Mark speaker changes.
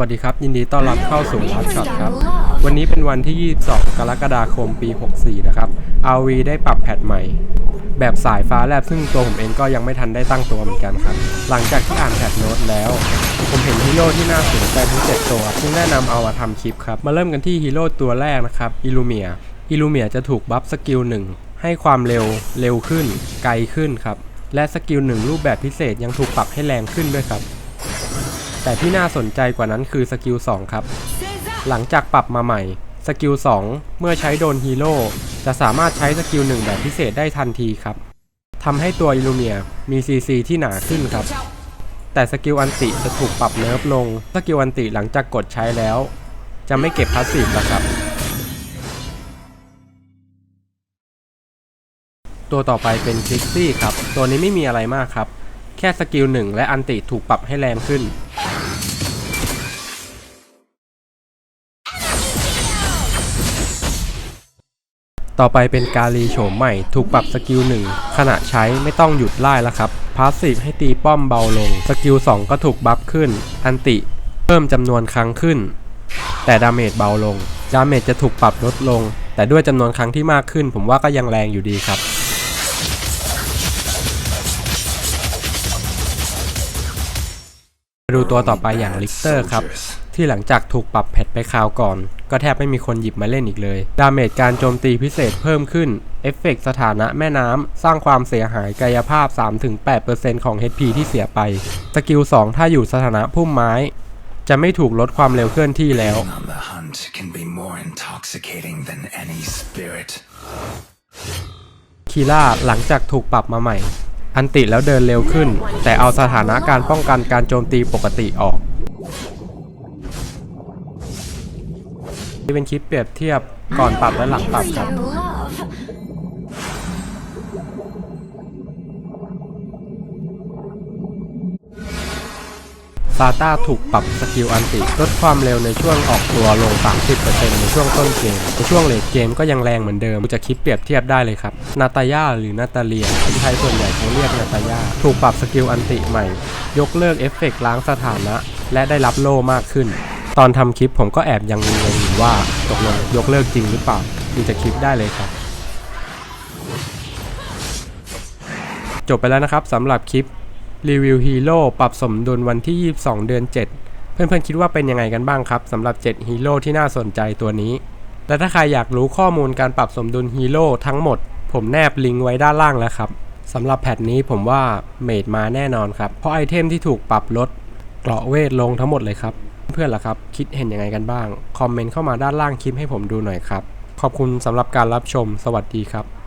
Speaker 1: วัสดีครับ ยินดีต้อนรับเข้าสู่ลัดช็อตครับ วันนี้เป็นวันที่ 22 กรกฎาคมปี 64 นะครับ RV ได้ปรับแพทใหม่ แบบสายฟ้าแลบซึ่งตัวผมเองก็ยังไม่ทันได้ตั้งตัวเหมือนกันครับ หลังจากที่อ่านแพทโน้ตแล้ว ผมเห็นฮีโร่ที่น่าสนใจทั้ง 7 ตัว ซึ่งแนะนำเอามาทำคลิปครับ มาเริ่มกันที่ฮีโร่ตัวแรกนะครับอิลูเมียอิลูเมียจะถูกบัฟสกิลหนึ่งให้ความเร็วเร็วขึ้น ไกลขึ้นครับและสกิลหนึ่งรูปแบบพิเศษยังถูกปรับให้แรงขึ้นด้วยครับ แต่ที่น่าสนใจกว่านั้นคือสกิล 2 ครับ หลังจากปรับมาใหม่สกิล 2 เมื่อใช้โดนฮีโร่จะสามารถใช้สกิล 1 แบบพิเศษได้ทันทีครับทำให้ตัวอิลูเมียมี CC ที่หนาขึ้นครับ แต่สกิลอันติจะถูกปรับเนิร์ฟลง สกิลอันติหลังจากกดใช้แล้ว จะไม่เก็บพาสซีฟแล้วครับ ตัวต่อไปเป็นคลิกซี่ครับ ตัวนี้ไม่มีอะไรมากครับ แค่สกิลหนึ่งและอันติถูกปรับให้แรงขึ้น ต่อไปเป็นกาลีโฉมใหม่ถูกปรับสกิลหนึ่งขณะใช้ไม่ต้องหยุดไล่แล้วครับ พาสซีฟให้ตีป้อมเบาลง สกิล 2 ก็ถูกบัฟขึ้น อันติ เพิ่มจำนวนครั้งขึ้น แต่ดาเมจเบาลง ดาเมจจะถูกปรับลดลง แต่ด้วยจำนวนครั้งที่มากขึ้น ผมว่าก็ยังแรงอยู่ดีครับมาดูตัวต่อไปอย่างลิกเตอร์ครับ ที่หลังจากถูกปรับแพทไปคราวก่อน ก็แทบไม่มีคนหยิบมาเล่นอีกเลย ดาเมจการโจมตีพิเศษเพิ่มขึ้น เอฟเฟกต์สถานะแม่น้ำ สร้างความเสียหายกายภาพ 3-8%ของ HP ที่เสียไป สกิล 2 ถ้าอยู่สถานะพุ่มไม้ จะไม่ถูกลดความเร็วเคลื่อนที่แล้ว
Speaker 2: on the hunt can be more intoxicating than any spirit.
Speaker 1: คีล่าหลังจากถูกปรับมาใหม่ อันติแล้วเดินเร็วขึ้น แต่เอาสถานะการป้องกันการโจมตีปกติออก นี่เป็นคลิปเปรียบเทียบก่อนปรับและหลังปรับครับซาต้าถูกปรับสกิลอันติลดความเร็วในช่วงออกตัวลง 30%ในช่วงต้นเกม ในช่วงเลทเกมก็ยังแรงเหมือนเดิมจะคิดเปรียบเทียบได้เลยครับ นาตาย่าหรือนาตาเลียคนไทยส่วนใหญ่เขาเรียกนาตาย่าถูกปรับสกิลอันติใหม่ ยกเลิกเอฟเฟกต์ล้างสถานะ และได้รับโล่มากขึ้น ตอนทำคลิปผมก็แอบยังงงอยู่ ว่าตกลงยกเลิกจริงหรือเปล่าดูจากคลิปได้เลยครับ จบไปแล้วนะครับสำหรับคลิปรีวิวฮีโร่ปรับสมดุลวันที่ 22 เดือน 7 เพื่อนๆคิดว่าเป็นยังไงกันบ้างครับสำหรับ 7 ฮีโร่ที่น่าสนใจตัวนี้ และถ้าใครอยากรู้ข้อมูลการปรับสมดุลฮีโร่ทั้งหมด ผมแนบลิงก์ไว้ด้านล่างแล้วครับสำหรับแพทนี้ผมว่าเมดมาแน่นอนครับ เพราะไอเทมที่ถูกปรับลดเกราะเวทลงทั้งหมดเลยครับ เพื่อนล่ะครับ คิดเห็นยังไงกันบ้าง คอมเมนต์เข้ามาด้านล่างคลิปให้ผมดูหน่อยครับ ขอบคุณสำหรับการรับชม สวัสดีครับ